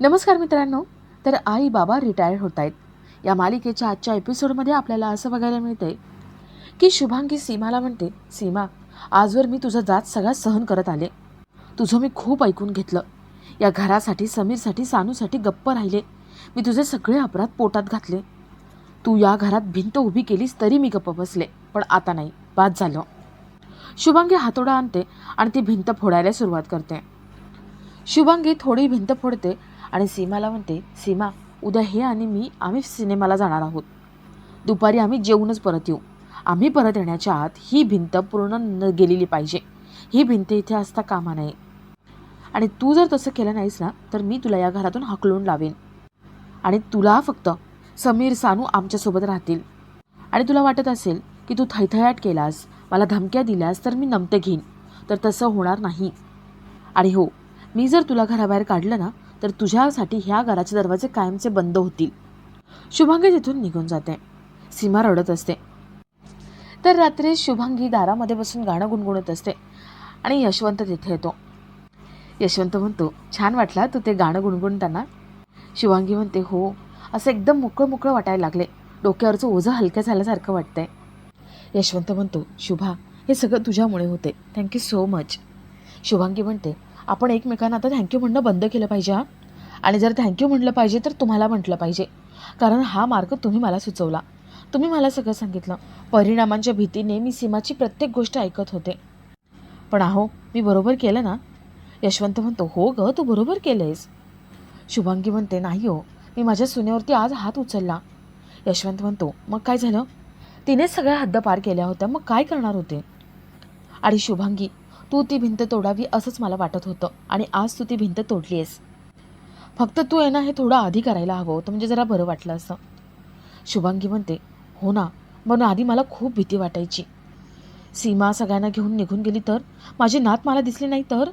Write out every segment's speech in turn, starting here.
नमस्कार मित्रांनो. तर आई बाबा रिटायर होत आहेत. या मालिकेच्या आजच्या एपिसोडमध्ये आपल्याला असं बघायला मिळते की शुभांगी सीमाला म्हणते सीमा आजवर मी तुझा जात सगळा सहन करत आले. तुझं मी खूप ऐकून घेतलं. या घरासाठी समीरसाठी सानूसाठी गप्प राहिले. मी तुझे सगळे अपराध पोटात घातले. तू या घरात भिंत उभी केलीस तरी मी गप्प बसले पण आता नाही. बाद झालं. शुभांगी हातोडा आणते आणि ती भिंत फोडायला सुरुवात करते. शुभांगी थोडी भिंत फोडते आणि सीमाला म्हणते सीमा उद्या हे आणि मी आम्ही सिनेमाला जाणार आहोत. दुपारी आम्ही जेवूनच परत येऊ. आम्ही परत येण्याच्या आत ही भिंत पूर्ण न गेलेली पाहिजे. ही भिंत इथे असता कामा नये. आणि तू जर तसं केलं नाहीस ना तर मी तुला या घरातून हकलून लावेन. आणि तुला फक्त समीर सानू आमच्यासोबत राहतील. आणि तुला वाटत असेल की तू थैथयाट केलास मला धमक्या दिल्यास तर मी नमते घेईन. तर तसं होणार नाही. आणि हो मी जर तुला घराबाहेर काढलं ना तर तुझ्यासाठी ह्या घराचे दरवाजे कायमचे बंद होतील. शुभांगी तिथून निघून जाते. सीमा रडत असते. तर रात्री शुभांगी दारामध्ये बसून गाणं गुणगुणत असते आणि यशवंत तिथे येतो. यशवंत म्हणतो छान वाटला तू ते गाणं गुणगुणताना. शुभांगी म्हणते हो. असं एकदम मोकळं मोकळं वाटायला लागले. डोक्यावरचं ओझं हलक्या झाल्यासारखं वाटतंय. यशवंत म्हणतो शुभा हे सगळं तुझ्यामुळे होते थँक्यू सो मच शुभांगी म्हणते आपण एकमेकांना आता थँक्यू म्हणणं बंद केलं पाहिजे हा? आणि जर थँक्यू म्हटलं पाहिजे तर तुम्हाला म्हटलं पाहिजे. कारण हा मार्ग तुम्ही मला सुचवला. तुम्ही मला सगळं सांगितलं. परिणामांच्या भीतीने मी सीमाची प्रत्येक गोष्ट ऐकत होते. पण अहो मी बरोबर केलं ना? यशवंत म्हणतो हो ग तू बरोबर केलंयस. शुभांगी म्हणते नाही हो मी माझ्या सुनेवरती आज हात उचलला. यशवंत म्हणतो मग काय झालं? तिनेच सगळ्या हद्द पार केल्या होत्या मग काय करणार होते? आणि शुभांगी तू ती भिंत तोडावी असंच मला वाटत होतं आणि आज तू ती भिंत तोडली आहेस फक्त तू आहे ना हे थोडं आधी करायला हवं होतं म्हणजे जरा बरं वाटलं असं. शुभांगी म्हणते हो ना म्हणून आधी मला खूप भीती वाटायची. सीमा सगळ्यांना घेऊन निघून गेली तर? माझी नात मला दिसली नाही तर?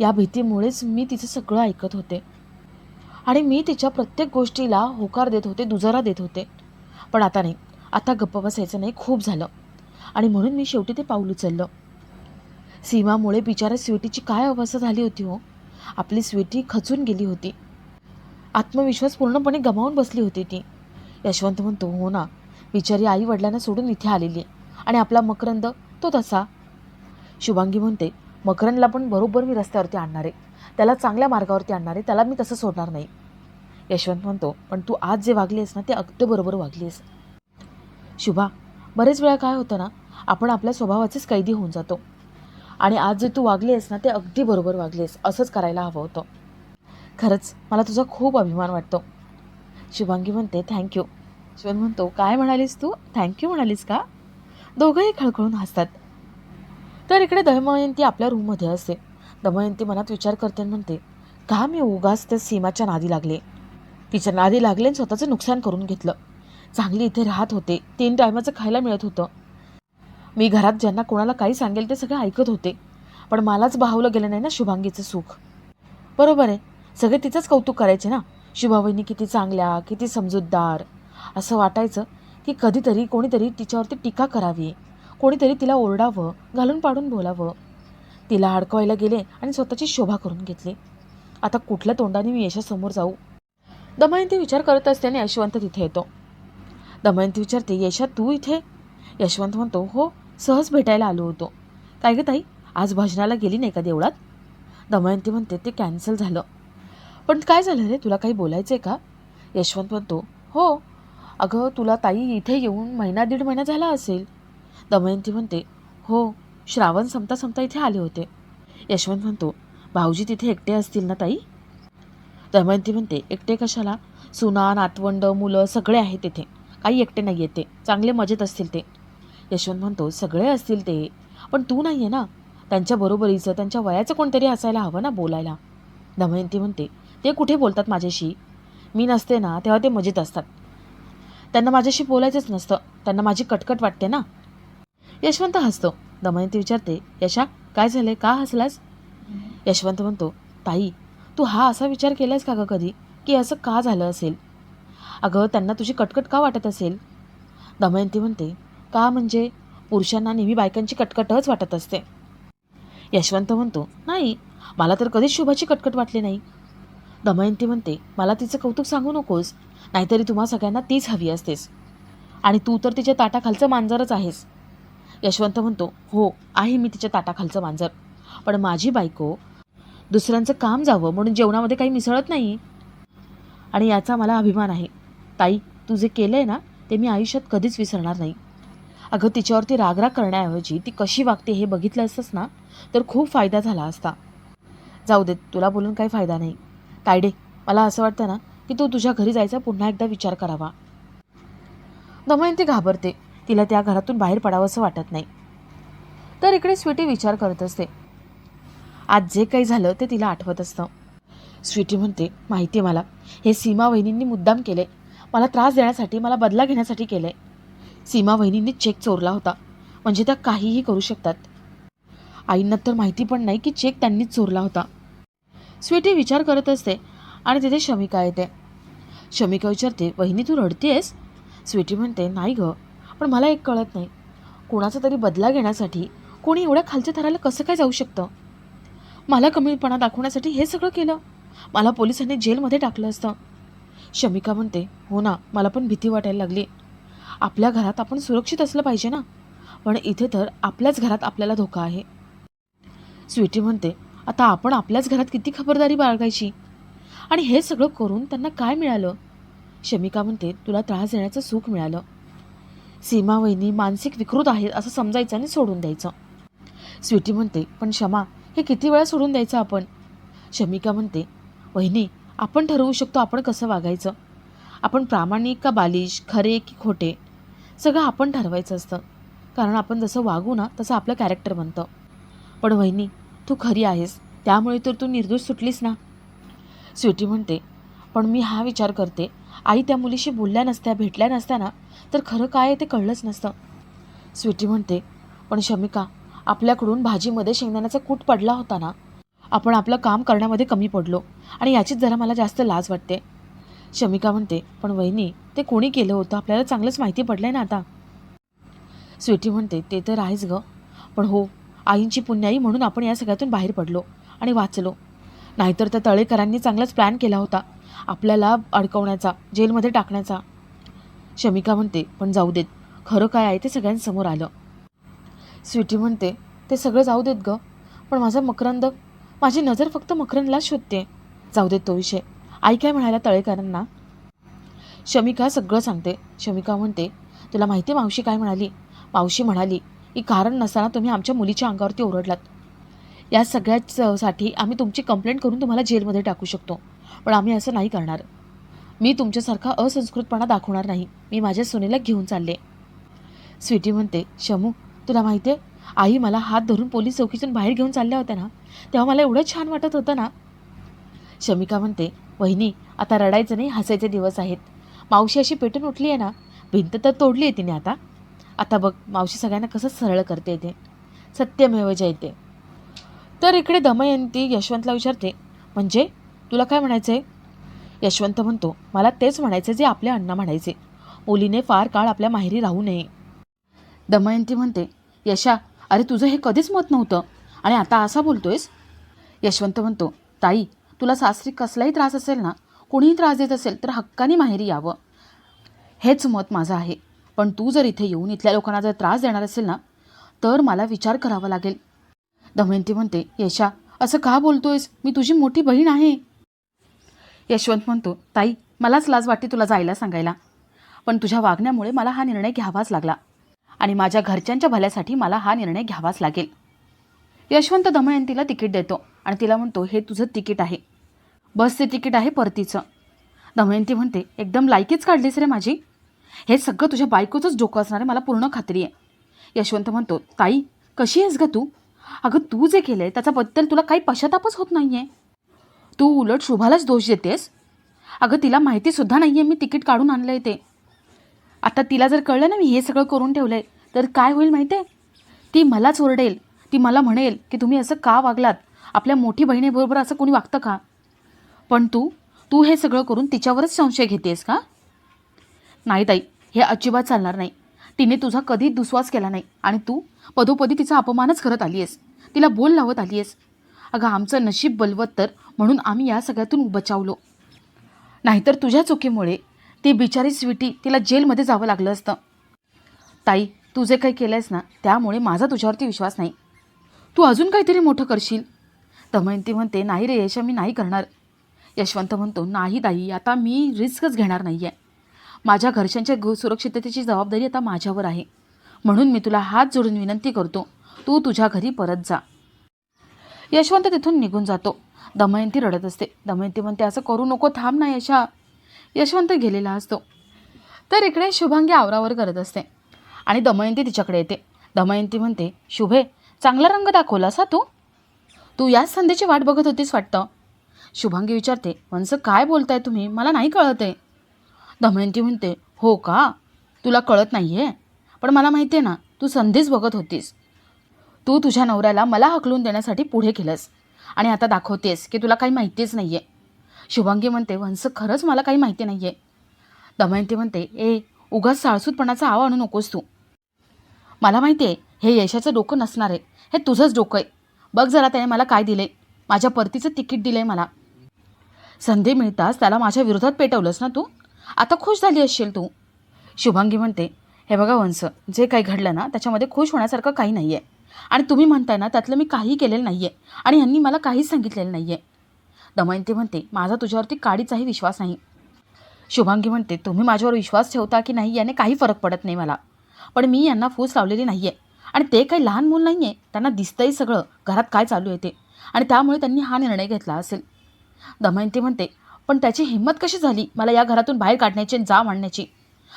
या भीतीमुळेच मी तिचं सगळं ऐकत होते. आणि मी तिच्या प्रत्येक गोष्टीला होकार देत होते दुजारा देत होते. पण आता नाही आता गप्प बसायचं नाही खूप झालं. आणि म्हणून मी शेवटी ते पाऊल उचललं. सीमामुळे बिचारा स्वीटीची काय अवस्था झाली होती हो? आपली स्वीटी खचून गेली होती. आत्मविश्वास पूर्णपणे गमावून बसली होती ती. यशवंत म्हणतो हो ना. बिचारी आई वडिलांना सोडून इथे आलेली आणि आपला मकरंद तो तसा. शुभांगी म्हणते मकरंदला पण बरोबर मी रस्त्यावरती आणणार आहे. त्याला चांगल्या मार्गावरती आणणार आहे. त्याला मी तसं सोडणार नाही. यशवंत म्हणतो पण तू आज जे वागलीस ना ते अगदी बरोबर वागलीस शुभा बरेच वेळा काय होतं ना आपण आपल्या स्वभावाचेच कैदी होऊन जातो. आणि आज जे तू वागली आहेस ना ते अगदी बरोबर वागलीस असंच करायला हवं होतं. खरंच मला तुझा खूप अभिमान वाटतो. शुभांगी म्हणते थँक्यू शिवन म्हणतो काय म्हणालीस तू? थँक्यू म्हणालीस का? दोघंही खळखळून हसतात. तर इकडे दमयंती आपल्या रूममध्ये असते दमयंती मनात विचार करते आणि म्हणते का मी उगाच त्या सीमाच्या नादी लागले. तिच्या नादी लागले आणि स्वतःचं नुकसान करून घेतलं. चांगली इथे राहत होते. तीन टायमाचं खायला मिळत होतं. मी घरात ज्यांना कोणाला काही सांगेल ते सगळं ऐकत होते. पण मलाच भावलं गेलं नाही ना शुभांगीचं सुख. बरोबर आहे. सगळे तिचंच कौतुक करायचे ना. शुभावहिनी किती चांगल्या किती समजूतदार. असं वाटायचं की कधीतरी कोणीतरी तिच्यावरती टीका करावी. कोणीतरी तिला ओरडावं घालून पाडून बोलावं. तिला अडकवायला गेले आणि स्वतःची शोभा करून घेतली. आता कुठल्या तोंडाने मी यशासमोर जाऊ? दमयंती विचार करत असल्याने यशवंत तिथे येतो. दमयंती विचारते यशा तू इथे? यशवंत म्हणतो हो. सहज भेटायला आलो होतो. काय गं ताई? आज भजनाला गेली नाही का देवळात? दमयंती म्हणते ते कॅन्सल झालं. पण काय झालं रे? तुला काही बोलायचं आहे का? यशवंत म्हणतो हो. अगं तुला ताई इथे येऊन महिना दीड महिना झाला असेल. दमयंती म्हणते हो श्रावण संपता संपता इथे आले होते. यशवंत म्हणतो भाऊजी तिथे एकटे असतील ना ताई? दमयंती म्हणते एकटे कशाला? सुना नातवंड मुलं सगळे आहेत तिथे काही एकटे नाही येते ते. चांगले मजेत असतील ते. यशवंत म्हणतो सगळे असतील ते. पण तू नाही आहे ना. त्यांच्या बरोबरीचं त्यांच्या वयाचं कोणतरी असायला हवं ना बोलायला. दमयंती म्हणते ते कुठे बोलतात माझ्याशी? मी नसते ना तेव्हा ते मजेत असतात. त्यांना माझ्याशी बोलायचंच नसतं. त्यांना माझी कटकट वाटते ना. यशवंत हसतो. दमयंती विचारते यशा काय झालंय? का हसलास? यशवंत म्हणतो ताई तू हा असा विचार केलास का गं कधी? की असं का झालं असेल? अगं त्यांना तुझी कटकट का वाटत असेल? दमयंती म्हणते का म्हणजे? पुरुषांना नेहमी बायकांची कटकटच वाटत असते. यशवंत म्हणतो नाही मला तर कधीच शुभाची कटकट वाटली नाही. दमयंती म्हणते मला तिचं कौतुक सांगू नकोस नाहीतरी तुम्हा सगळ्यांना तीच हवी असतेस. आणि तू तर तिच्या ताटाखालचं मांजरच आहेस. यशवंत म्हणतो हो आहे मी तिच्या ताटाखालचं मांजर. पण माझी बायको दुसऱ्यांचं काम जावं म्हणून जेवणामध्ये काही मिसळत नाही. आणि याचा मला अभिमान आहे. ताई तू जे केलं आहे ना ते मी आयुष्यात कधीच विसरणार नाही. अगं तिच्यावरती रागराग करण्याऐवजी ती कशी वागते हे बघितलं असतंस ना तर खूप फायदा झाला असता. जाऊ दे तुला बोलून काही फायदा नाही. तायडे मला असं वाटतं ना की तू तुझ्या घरी जायचा पुन्हा एकदा विचार करावा. दमयंती घाबरते. तिला त्या घरातून बाहेर पडावंसं वाटत नाही. तर इकडे स्वीटी विचार करत असते. आज जे काही झालं ते तिला आठवत असतं. स्वीटी म्हणते माहिती आहे मला हे सीमा वहिनींनी मुद्दाम केले मला त्रास देण्यासाठी मला बदला घेण्यासाठी केलं आहे सीमा वहिनींनी चेक चोरला होता. म्हणजे त्या काहीही करू शकतात. आईंना तर माहिती पण नाही की चेक त्यांनीच चोरला होता. स्वीटी विचार करत असते आणि तिथे शमिका येते. शमिका विचारते वहिनी तू रडतेस? स्वीटी म्हणते नाही गं पण मला एक कळत नाही. कोणाचा तरी बदला घेण्यासाठी कोणी एवढ्या खालच्या थराला कसं काय जाऊ शकतं? मला कमीपणा दाखवण्यासाठी हे सगळं केलं. मला पोलिसांनी जेलमध्ये टाकलं असतं. शमिका म्हणते हो ना मला पण भीती वाटायला लागली. आपल्या घरात आपण सुरक्षित असलं पाहिजे ना. पण इथे तर आपल्याच घरात आपल्याला धोका आहे. स्वीटी म्हणते आता आपण आपल्याच घरात किती खबरदारी बाळगायची? आणि हे सगळं करून त्यांना काय मिळालं? शमिका म्हणते तुला त्रास देण्याचं सुख मिळालं. सीमा वहिनी मानसिक विकृत आहेत असं समजायचं आणि सोडून द्यायचं. स्वीटी म्हणते पण क्षमा हे किती वेळा सोडून द्यायचं आपण? शमिका म्हणते वहिनी आपण ठरवू शकतो आपण कसं वागायचं. आपण प्रामाणिक का बालिश खरे की खोटे सगळं आपण ठरवायचं असतं. कारण आपण जसं वागू ना तसं आपलं कॅरेक्टर बनतं. पण वहिनी तू खरी आहेस त्यामुळे तर तू निर्दोष सुटलीस ना? स्वीटी म्हणते पण मी हा विचार करते आई त्या मुलीशी बोलल्या नसत्या भेटल्या नसत्या ना तर खरं काय आहे ते कळलंच नसतं. स्वीटी म्हणते पण शमिका आपल्याकडून भाजीमध्ये शेंगदाण्याचा कूट पडला होता ना आपण आपलं काम करण्यामध्ये कमी पडलो आणि याचीच जरा मला जास्त लाज वाटते. शमिका म्हणते पण वहिनी ते कोणी केलं होतं? आपल्याला चांगलंच माहिती पडलं आहे ना आता. स्वीटी म्हणते ते तर आहेच गं. पण हो आईंची पुण्याई म्हणून आपण या सगळ्यातून बाहेर पडलो आणि वाचलो. नाहीतर त्या तळेकरांनी चांगलाच प्लॅन केला होता. आपल्याला अडकवण्याचा जेलमध्ये टाकण्याचा. शमिका म्हणते पण जाऊ देत. खरं काय आहे ते सगळ्यांसमोर आलं. स्वीटी म्हणते ते सगळं जाऊ देत गं. पण माझा मकरंद माझी नजर फक्त मकरंदलाच शोधते. जाऊ देत तो विषय. आई काय म्हणायला तळेकरांना शमिका सगळं सांगते. शमिका म्हणते तुला माहिती आहे मावशी काय म्हणाली? मावशी म्हणाली की कारण नसताना तुम्ही आमच्या मुलीच्या अंगावरती ओरडलात. या सगळ्याचसाठी आम्ही तुमची कंप्लेंट करून तुम्हाला जेलमध्ये टाकू शकतो. पण आम्ही असं नाही करणार. मी तुमच्यासारखा असंस्कृतपणा दाखवणार नाही. मी माझ्या सुनेला घेऊन चालले. स्वीटी म्हणते शमू तुला माहिती आहे आई मला हात धरून पोलीस चौकीतून बाहेर घेऊन चालल्या होत्या ना? तेव्हा मला एवढं छान वाटत होतं ना? शमिका म्हणते वहिनी आता रडायचं नाही हसायचे दिवस आहेत. मावशी अशी पेटून उठली आहे ना भिंत तर तोडली आहे तिने आता. आता बघ मावशी सगळ्यांना कसं सरळ करते ते. सत्यमेव जयते. तर इकडे दमयंती यशवंतला विचारते म्हणजे तुला काय म्हणायचं आहे यशवंत म्हणतो मला तेच म्हणायचं जे आपल्या अण्णा म्हणायचे. मुलीने फार काळ आपल्या माहेरी राहू नये. दमयंती म्हणते यशा अरे तुझं हे कधीच मत नव्हतं. आणि आता असा बोलतोयस? यशवंत म्हणतो ताई तुला सासरी कसलाही त्रास असेल ना कोणीही त्रास देत असेल तर हक्काने माहेरी यावं. हेच मत माझं आहे. पण तू जर इथे येऊन इथल्या लोकांना जर त्रास देणार असेल ना तर मला विचार करावा लागेल. दमयंती म्हणते यशा असं का बोलतोयस? मी तुझी मोठी बहीण आहे. यशवंत म्हणतो ताई मलाच लाज वाटते तुला जायला सांगायला. पण तुझ्या वागण्यामुळे मला हा निर्णय घ्यावाच लागला. आणि माझ्या घरच्यांच्या भल्यासाठी मला हा निर्णय घ्यावाच लागेल. यशवंत दमयंतीला तिकीट देतो आणि तिला म्हणतो हे तुझं तिकीट आहे. बसचे तिकीट आहे परतीचं. दमयंती म्हणते एकदम लायकीच काढलीस रे माझी. हे सगळं तुझ्या बायकोचंच डोकं असणार आहे मला पूर्ण खात्री आहे. यशवंत म्हणतो ताई कशी आहेस ग तू? अगं तू जे केलं आहे त्याच्याबद्दल तुला काही पश्चातापच होत नाही आहे तू उलट शुभालाच दोष देतेस? अगं तिला माहितीसुद्धा नाही आहे मी तिकीट काढून आणलं आहे ते. आता तिला जर कळलं ना मी हे सगळं करून ठेवलं आहे तर काय होईल माहिती आहे ती मलाच ओरडेल. ती मला म्हणेल की तुम्ही असं का वागलात? आपल्या मोठी बहिणीबरोबर असं कोणी वागतं का? पण तू तू हे सगळं करून तिच्यावरच संशय घेतेस का? नाही ताई हे अजिबात चालणार नाही. तिने तुझा कधी दुस्वास केला नाही आणि तू पदोपदी तिचा अपमानच करत आली आहेस तिला बोल लावत आली आहेस अगं आमचं नशीब बलवत्तर म्हणून आम्ही या सगळ्यातून बचावलो. नाहीतर तुझ्या चुकीमुळे ती बिचारी स्वीटी तिला जेलमध्ये जावं लागलं असतं. ताई तू जे काही केलं आहेस ना त्यामुळे माझा तुझ्यावरती विश्वास नाही. तू अजून काहीतरी मोठं करशील? दमयंती म्हणते नाही रे यशा मी नाही करणार. यशवंत म्हणतो नाही दाई आता मी रिस्कच घेणार नाही आहे माझ्या घरच्यांच्या घ सुरक्षिततेची जबाबदारी आता माझ्यावर आहे. म्हणून मी तुला हात जोडून विनंती करतो तू तुझ्या घरी परत जा. यशवंत तिथून निघून जातो. दमयंती रडत असते. दमयंती म्हणते असं करू नको थांब ना यशा. यशवंत गेलेला असतो. तर इकडे शुभांगी आवरावर करत असते आणि दमयंती तिच्याकडे येते. दमयंती म्हणते शुभे चांगला रंग दाखवलास हा तू? तू याच संधीची वाट बघत होतीस वाटतं. शुभांगी विचारते वंस काय बोलताय तुम्ही? मला नाही कळत आहे दमयंती म्हणते हो का? तुला कळत नाही आहे पण मला माहिती आहे ना तू संधीच बघत होतीस. तू तुझ्या नवऱ्याला मला हकलून देण्यासाठी पुढे केलंस. आणि आता दाखवतेस की तुला काही माहितीच नाही आहे शुभांगी म्हणते वंस खरंच मला काही माहिती नाही आहे दमयंती म्हणते ए उगाच साळसूतपणाचा आव आणू नकोस तू. मला माहिती आहे हे यशाचं डोकं नसणार आहे हे तुझंच डोकं आहे. बघ जरा त्याने मला काय दिले. माझ्या परतीचं तिकीट दिलं आहे मला. संधी मिळताच त्याला माझ्या विरोधात पेटवलंस ना तू? आता खुश झाली असशील तू. शुभांगी म्हणते हे बघा वंस जे काही घडलं ना त्याच्यामध्ये खुश होण्यासारखं काही नाही आहे आणि तुम्ही म्हणताय ना त्यातलं मी काही केलेलं नाही आहे आणि ह्यांनी मला काहीच सांगितलेलं नाही आहे दमयंती म्हणते माझा तुझ्यावरती काडीचाही विश्वास नाही. शुभांगी म्हणते तुम्ही माझ्यावर विश्वास ठेवता की नाही याने काही फरक पडत नाही मला. पण मी यांना फूस लावलेली नाही आहे आणि ते काही लहान मूल नाही आहे त्यांना दिसतंही सगळं. घरात काय चालू आहे ते? आणि त्यामुळे त्यांनी हा निर्णय घेतला असेल. दमयंती म्हणते पण त्याची हिंमत कशी झाली मला या घरातून बाहेर काढण्याची आणि जा आणण्याची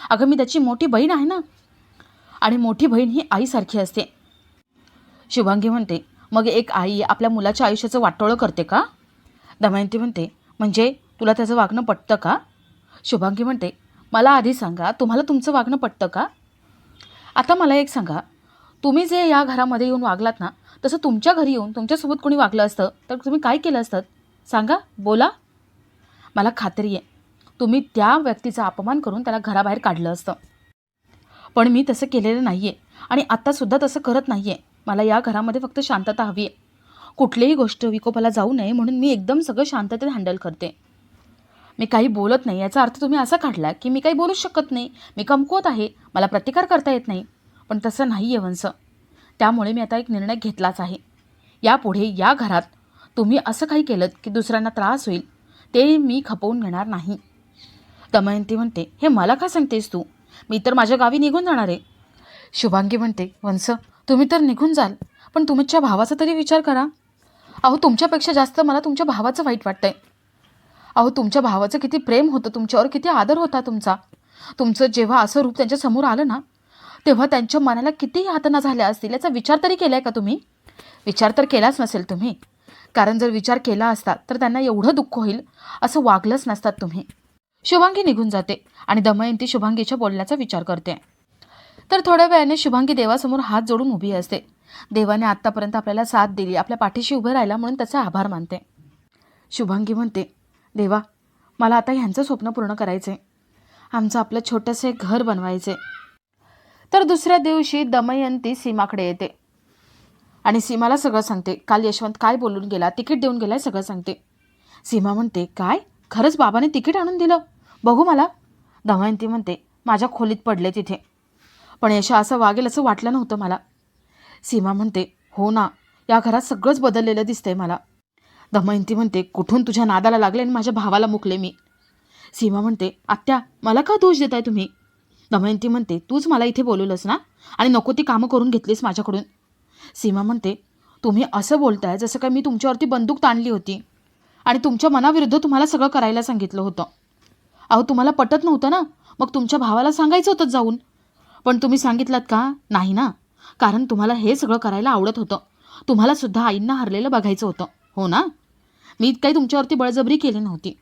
अगं मी त्याची मोठी बहीण आहे ना? आणि मोठी बहीण ही आईसारखी असते. शुभांगी म्हणते मग एक आई आपल्या मुलाच्या आयुष्याचं वाटोळं करते का? दमयंती म्हणते म्हणजे तुला त्याचं वागणं पटतं का? शुभांगी म्हणते मला आधी सांगा तुम्हाला तुमचं वागणं पटतं का? आता मला एक सांगा तुम्ही जे या घरामध्ये येऊन वागलात ना तसं तुमच्या घरी येऊन तुमच्यासोबत कोणी वागलं असतं तर तुम्ही काय केलं असतं? सांगा बोला. मला खात्री आहे. तुम्ही त्या व्यक्तीचा अपमान करून त्याला घराबाहेर काढलं असतं. पण मी तसं केलेलं नाही आहे आणि आत्तासुद्धा तसं करत नाही आहे मला या घरामध्ये फक्त शांतता हवी आहे. कुठलीही गोष्ट विकोपाला जाऊ नये म्हणून मी एकदम सगळं शांततेत हँडल करते. मी काही बोलत नाही याचा अर्थ तुम्ही असा काढला की मी काही बोलू शकत नाही. मी कमकुवत आहे. मला प्रतिकार करता येत नाही. पण तसं नाही आहे वंस त्यामुळे मी आता एक निर्णय घेतलाच आहे. यापुढे या घरात तुम्ही असं काही केलं की दुसऱ्यांना त्रास होईल ते मी खपवून घेणार नाही. दमयंती म्हणते हे मला का सांगतेस तू? मी तर माझ्या गावी निघून जाणार आहे. शुभांगी म्हणते वंस तुम्ही तर निघून जाल पण तुमच्या भावाचा तरी विचार करा. अहो तुमच्यापेक्षा जास्त मला तुमच्या भावाचं वाईट वाटतंय. अहो तुमच्या भावाचं किती प्रेम होतं तुमच्यावर किती आदर होता तुमचा. तुमचं जेव्हा असं रूप त्यांच्यासमोर आलं ना तेव्हा त्यांच्या मनाला किती यातना झाल्या असतील याचा विचार तरी केला आहे का तुम्ही? विचार तर केलाच नसेल तुम्ही. कारण जर विचार केला असता तर त्यांना एवढं दुःख होईल असं वागलंच नसतात तुम्ही. शुभांगी निघून जाते आणि दमयंती शुभांगीच्या बोलण्याचा विचार करते. तर थोड्या वेळाने शुभांगी देवासमोर हात जोडून उभी असते. देवाने आत्तापर्यंत आपल्याला साथ दिली आपल्या पाठीशी उभं राहिला म्हणून त्याचा आभार मानते. शुभांगी म्हणते देवा मला आता ह्यांचं स्वप्न पूर्ण करायचं आहे आमचं आपलं छोटंसं घर बनवायचं तर दुसऱ्या दिवशी दमयंती सीमाकडे येते. आणि सीमाला सगळं सांगते. काल यशवंत काय बोलून गेला तिकीट देऊन गेलाय सगळं सांगते. सीमा म्हणते काय? खरंच बाबाने तिकीट आणून दिलं? बघू मला. दमयंती म्हणते माझ्या खोलीत पडले तिथे. पण यशा असं वागेल असं वाटलं नव्हतं मला. सीमा म्हणते हो ना या घरात सगळंच बदललेलं दिसतंय मला. दमयंती म्हणते कुठून तुझ्या नादाला लागले आणि माझ्या भावाला मुकले मी? सीमा म्हणते आत्या मला का दोष देताय तुम्ही? दमयंती म्हणते तूच मला इथे बोलवलंस ना? आणि नको ती कामं करून घेतलीस माझ्याकडून. सीमा म्हणते तुम्ही असं बोलताय जसं काय मी तुमच्यावरती बंदूक ताणली होती आणि तुमच्या मनाविरुद्ध तुम्हाला सगळं करायला सांगितलं होतं. अहो तुम्हाला पटत नव्हतं ना? मग तुमच्या भावाला सांगायचं होतं जाऊन. पण तुम्ही सांगितलात का? नाही ना. कारण तुम्हाला हे सगळं करायला आवडत होतं. तुम्हाला सुद्धा आईंना हरलेलं बघायचं होतं. हो ना? मी काही तुमच्यावरती बळजबरी केली नव्हती.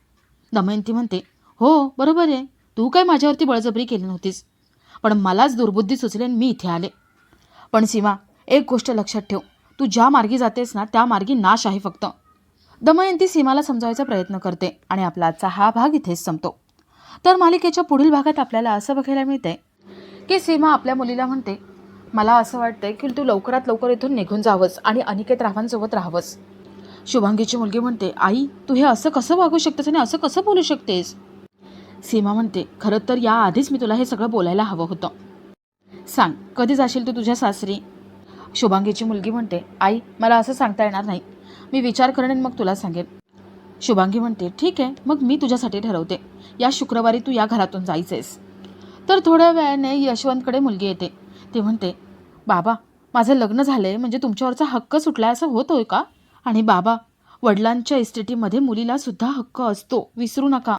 दमयंती म्हणते हो बरोबर आहे. तू काय माझ्यावरती बळजबरी केली नव्हतीस. पण मलाच दुर्बुद्धी सुचली आणि मी इथे आले. पण सीमा एक गोष्ट लक्षात ठेव. तू ज्या मार्गी जातेस ना त्या मार्गी नाश आहे फक्त. दमयंती सीमाला समजावायचा प्रयत्न करते आणि आपला आजचा हा भाग इथेच संपतो. तर मालिकेच्या पुढील भागात आपल्याला असं बघायला मिळते की सीमा आपल्या मुलीला म्हणते मला असं वाटतंय की तू लवकरात लवकर इथून निघून जावंस आणि अनिकेत रावांसोबत राहावंस. शुभांगीची मुलगी म्हणते आई तू हे असं कसं वागू शकतेस आणि असं कसं बोलू शकतेस? सीमा म्हणते खरं तर याआधीच मी तुला हे सगळं बोलायला हवं होतं. सांग कधी जाशील तू तुझ्या सासरी? शुभांगीची मुलगी म्हणते आई मला असं सांगता येणार नाही. मी विचार करेन मग तुला सांगेन. शुभांगी म्हणते ठीक आहे मग मी तुझ्यासाठी ठरवते. या शुक्रवारी तू या घरातून जायचेस. तर थोड्या वेळाने यशवंतकडे मुलगी येते. ती म्हणते बाबा माझं लग्न झालं आहे म्हणजे तुमच्यावरचा हक्क सुटलाय असं होतोय का? आणि बाबा वडिलांच्या इस्टेटीमध्ये मुलीला सुद्धा हक्क असतो. विसरू नका.